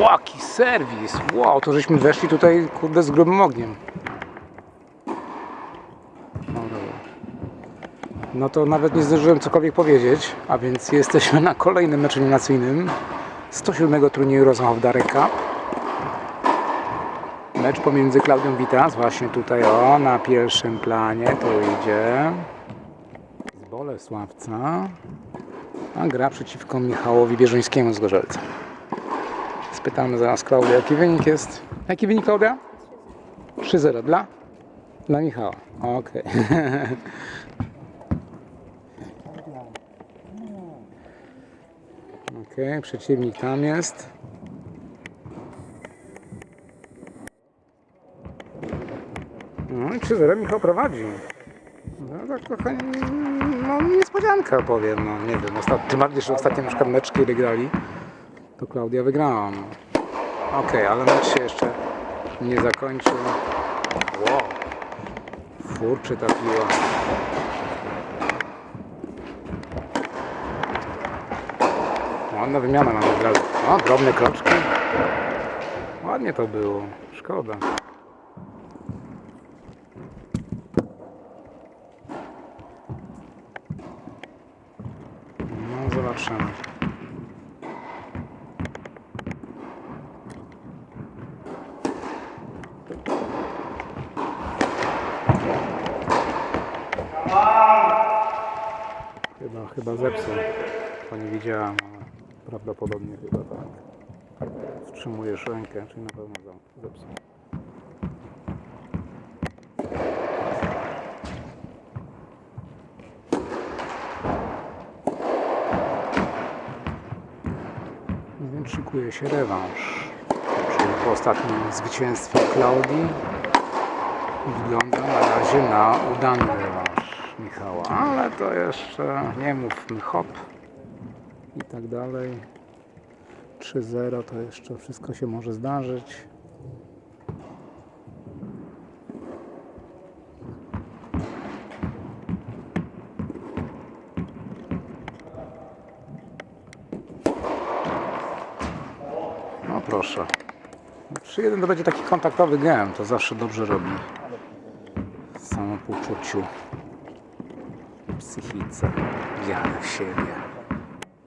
Łaki serwis! Wow, to żeśmy weszli tutaj, kurde, z grubym ogniem. No. No to nawet nie zdążyłem cokolwiek powiedzieć, a więc jesteśmy na kolejnym meczu eliminacyjnym 107 turnieju Rosenhof Darek Cup. Mecz pomiędzy Klaudią Witas, właśnie tutaj o, na pierwszym planie, to idzie z Bolesławca, a gra przeciwko Michałowi Bieżuńskiemu z Gorzelca. Spytamy zaraz Klaudię, jaki wynik jest. Jaki wynik Klaudia? 3-0 dla? Dla Michała. Okej. Okej, przeciwnik tam jest. No i 3-0 Michał prowadzi. No tak trochę no, niespodzianka powiem, no nie wiem. Ostat... Tym bardziej, że ostatnie na przykład mecz, kiedy grali, to Klaudia wygrała. No. Okej, ale mecz się jeszcze nie zakończył. Wow. Furczy ta piła. Ładna wymiana mamy od razu. O, drobne kroczki. Ładnie to było. Szkoda. No, zobaczymy. Chyba, zepsuł. To nie widziałem, ale prawdopodobnie chyba tak. Wstrzymujesz rękę, czyli na pewno zepsuł. No Więc szykuje się rewanż. Czyli po ostatnim zwycięstwie Klaudii wygląda na razie na udany rewanż Michała. Ale to jeszcze nie mówmy hop i tak dalej. 3-0 to jeszcze wszystko się może zdarzyć. No proszę. 3-1 to będzie taki kontaktowy gem, to zawsze dobrze robi. Samopoczuciu, психица. Я вообще я.